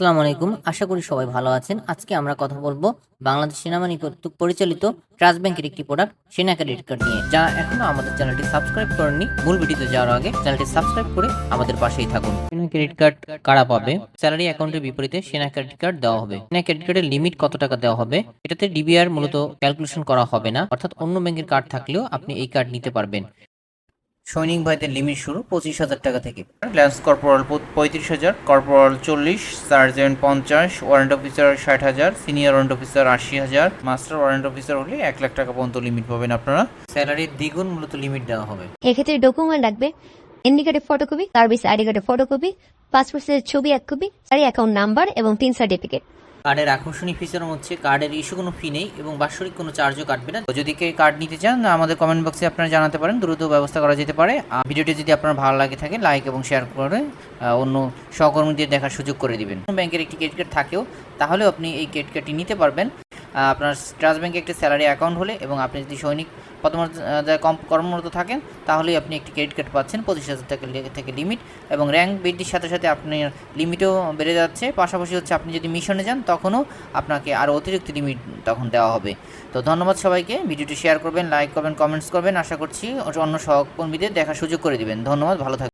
আসসালামু আলাইকুম। আশা করি সবাই ভালো আছেন। আজকে আমরা কথা বলব বাংলাদেশ সেনাবাহিনী কর্তৃক পরিচালিত ট্রাস্ট ব্যাংকের একটি প্রোডাক্ট সেনা ক্রেডিট কার্ড নিয়ে, যা এখনও আমাদের চ্যানেলটি সাবস্ক্রাইব করেননি। মূল ভিডিওতে যাওয়ার আগে চ্যানেলটি সাবস্ক্রাইব করে আমাদের পাশেই থাকুন। সেনা ক্রেডিট কার্ড কারা পাবে? স্যালারি অ্যাকাউন্টের বিপরীতে সেনা ক্রেডিট কার্ড দেওয়া হবে। সেনা ক্রেডিট কার্ডের লিমিট কত টাকা দেওয়া হবে? এটাতে ডিবিআর মূলত ক্যালকুলেশন করা হবে না। অর্থাৎ অন্য ব্যাংকের কার্ড থাকলেও আপনি এই কার্ড নিতে পারবেন। সৈনিক ভাইদের লিমিট শুরু পঁচিশ হাজার টাকা থেকে। ল্যান্স কর্পোরাল পঁয়ত্রিশ হাজার কর্পোরাল চল্লিশ সার্জেন্ট পঞ্চাশ ওয়ারেন্ট অফিসার ষাট হাজার সিনিয়র ওয়ারেন্ট অফিসার আশি হাজার মাস্টার ওয়ারেন্ট অফিসার হলে এক লাখ টাকা পর্যন্ত লিমিট পাবেন আপনারা। স্যালারির দ্বিগুণ মূলত লিমিট দেওয়া হবে। এক্ষেত্রে ডকুমেন্ট লাগবে এনডি কার্ডের ফটোকপি সার্ভিস আইডি কার্ডের ফটোকপি পাসপোর্ট ছবি এক কপি সারি অ্যাকাউন্ট নাম্বার এবং তিন সার্টিফিকেট কার্ডের আকর্ষণীয় ফিচার হচ্ছে, কার্ডের ইস্যু কোনো ফি নেই এবং বাৎসরিক কোনো চার্জও কাটবে না। যদি কেউ কার্ড নিতে চান, আমাদের কমেন্ট বক্সে আপনারা জানাতে পারেন, দ্রুত ব্যবস্থা করা যেতে পারে। ভিডিওটি যদি আপনার ভালো লাগে থাকে লাইক এবং শেয়ার করে অন্য সহকর্মীদের দেখার সুযোগ করে দিবেন। ব্যাংকের একটি ক্রেডিট কার্ড থাকেও, তাহলেও আপনি এই ক্রেডিট কার্ডটি নিতে পারবেন। আপনার ট্রাস্ট ব্যাংকে একটি স্যালারি অ্যাকাউন্ট হলে এবং আপনি যদি সৈনিক কম কর্মরত থাকেন, তাহলেই আপনি একটি ক্রেডিট কার্ড পাচ্ছেন পঁচিশ হাজার টাকা থেকে লিমিট এবং র্যাঙ্ক বৃদ্ধির সাথে সাথে আপনার লিমিটও বেড়ে যাচ্ছে। পাশাপাশি হচ্ছে আপনি যদি মিশনে যান, তখনও আপনাকে আরও অতিরিক্ত লিমিট তখন দেওয়া হবে। তো ধন্যবাদ সবাইকে। ভিডিওটি শেয়ার করবেন লাইক করবেন কমেন্টস করবেন। আশা করছি অন্য সহকর্মীদের দেখার সুযোগ করে দেবেন। ধন্যবাদ, ভালো থাকবেন।